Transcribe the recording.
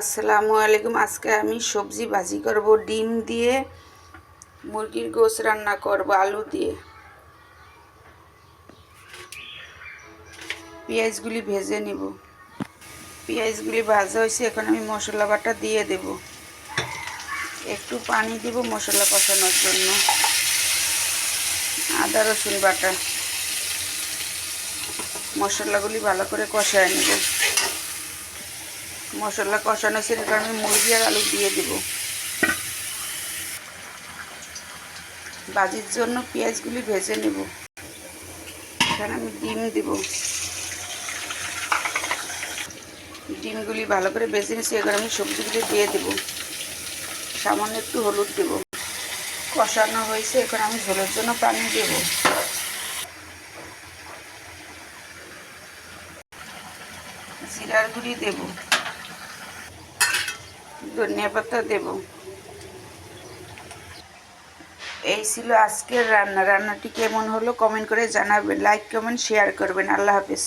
আসসালামু আলাইকুম। আজকে আমি সবজি ভাজি করব, ডিম দিয়ে, মুরগির গোস রান্না করব, আলু দিয়ে। পেঁয়াজগুলি ভেজে নিব। পেঁয়াজগুলি ভাজা হয়েছে, এখন আমি মশলা বাটা দিয়ে দেব। একটু পানি দিব মশলা কষানোর জন্য। আদা, রসুন বাটা। মশলাগুলি ভালো করে কষায় নেব। মশলা কষানো ছিল আমি মুরগি আর আলু দিয়ে দেব। বাজির জন্য পেঁয়াজগুলি ভেজে নেব। এখানে আমি ডিম দেব। ডিমগুলি ভালো করে ভেজে নিচ্ছি এবার আমি সবজিগুলি দিয়ে দেব। সামান্য একটু হলুদ দেব। কষানো হয়েছে এখন আমি ঝোলের জন্য পানি দেব। জিরার গুঁড়ি দেবো। ধনিয়া পাতা দেব। এই ছিল আজকের রান্না। রান্নাটি কেমন হলো কমেন্ট করে জানাবেন। লাইক, কমেন্ট, শেয়ার করবেন। আল্লাহ হাফিজ।